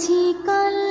আছি কাল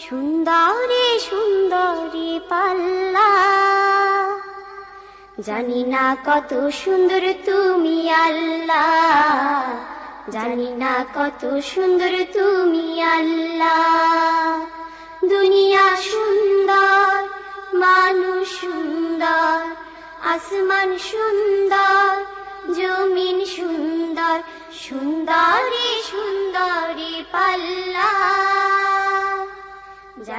সুন্দরী সুন্দরী পাল্লা। জানি না কত সুন্দর তুমি আল্লাহ জানি না কত সুন্দর তুমি আল্লাহ দুনিয়া সুন্দর, মানুষ সুন্দর, আসমান সুন্দর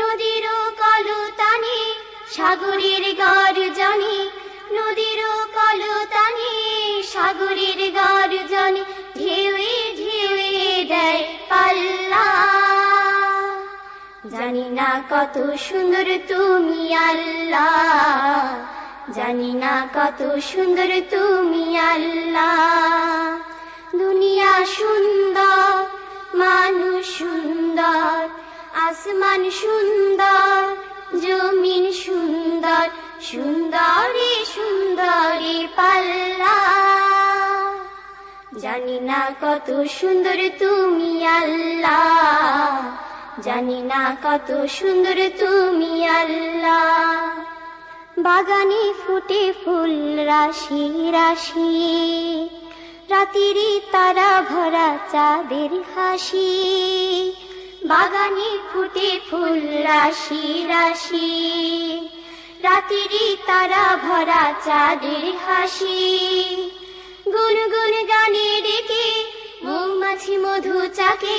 নদীর কলতানি, সাগরের গর্জনে, নদীর কলতানি, সাগরের গর্জনে ঢেউয়ে ঢেউয়ে দেয় পাল্লা। জানি না কত সুন্দর তুমি আল্লাহ। জানি না কত সুন্দর তুমি আল্লাহ। দুনিয়া সুন্দর, মানুষ সুন্দর আসমান সুন্দর, জমিন সুন্দর, সুন্দরী সুন্দরী পাল্লা। জানি না কত সুন্দর তুমি আল্লাহ। জানি না কত সুন্দর তুমি আল্লাহ। বাগানে ফুটে ফুল, রাশি রাশি। রাতিরি তারা ভরা চাঁদের হাসি। বাগানে ফুটে ফুল রাশি রাশি। রাতিরি তারা ভরা চাঁদের হাসি। গুনগুন গানে ডেকে মৌমাছি মধু চাকে।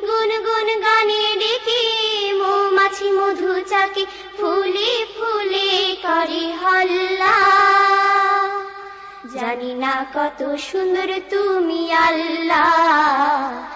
গুনগুন গানে ডেকে মৌমাছি মধু চাকে। ফুলে ফুলে করে হল্লা। জানি না কত সুন্দর তুমি আল্লাহ।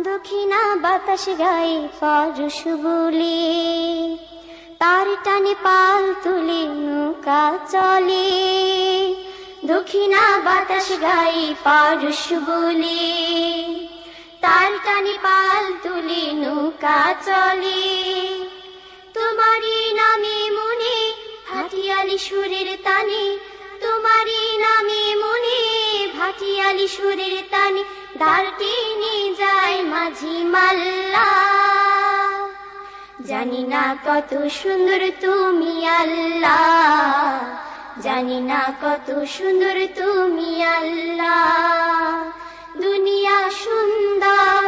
দক্ষিণা বাতাস গায়ে পরশ বলে। তার টানে পাল তুলে নৌকা চলে। দক্ষিণা বাতাস গায়ে পারস বলে। তার টানে পাল তুলে নৌকা চলে। তোমারই নামে মনে ভাটিয়ালি সুরের তানে। তোমারই নামে মনে ভাটিয়ালি সুরের তানে। নিয়ে যায় মাঝি মাল্লা। জানি না কত সুন্দর তুমি আল্লাহ জানি না কত সুন্দর তুমি আল্লাহ দুনিয়া সুন্দর,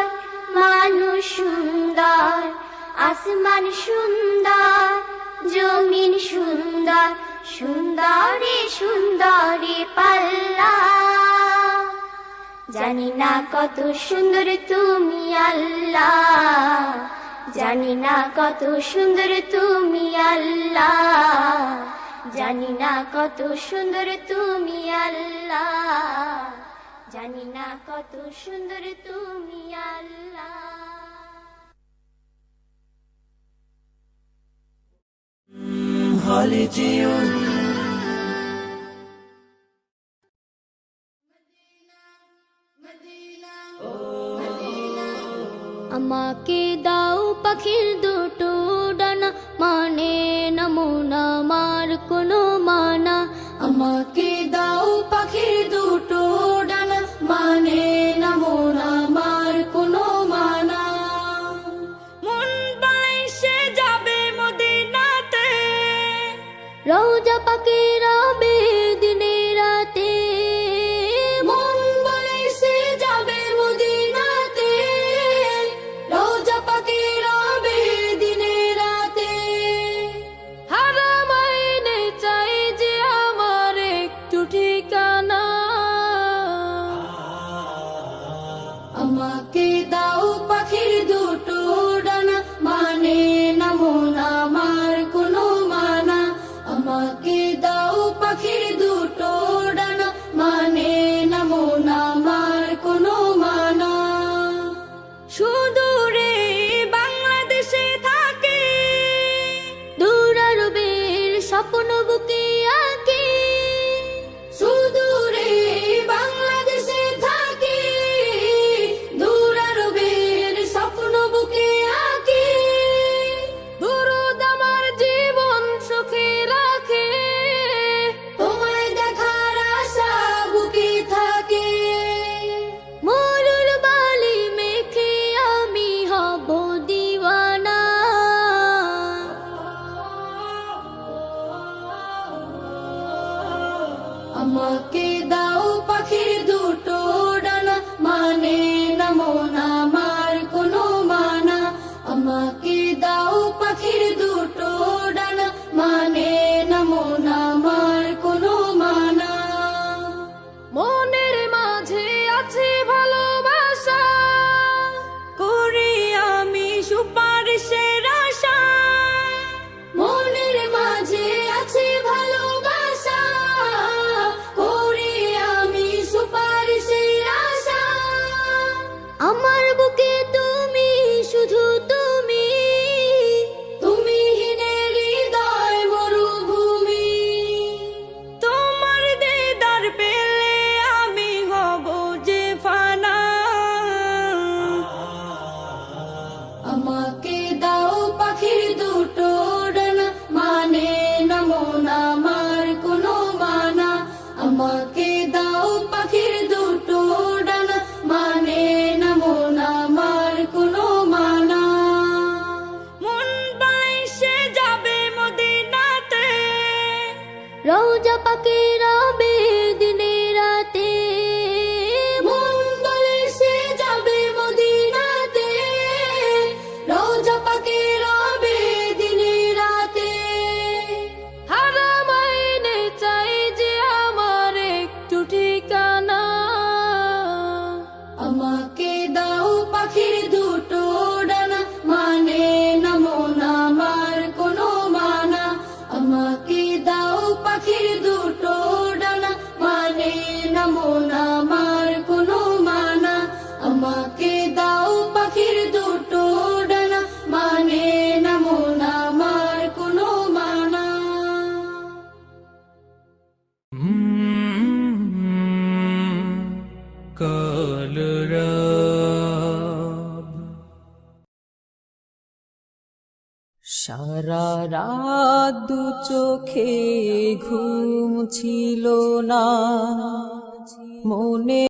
মানুষ সুন্দর, আসমান সুন্দর, জমিন সুন্দর, সুন্দরী সুন্দরী পাল্লা। জানি না কত সুন্দর তুমি আল্লাহ। জানি না কত সুন্দর তুমি আল্লাহ। জানি না কত সুন্দর তুমি আল্লাহ। জানি না কত সুন্দর তুমি আল্লাহ। হলে যেও আমাকে দাও পাখির দুটো ডানা? মানে নমুনা মার কোনো মানা? আমাকে দাও পাখির রোজা পাখির রাত দু চোখে ঘুম ছিল না। মনে